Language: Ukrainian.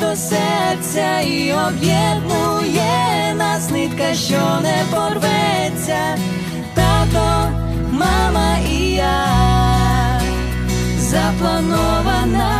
до серця і об'єднує нас нитка, що не порветься, тато, мама і я запланована.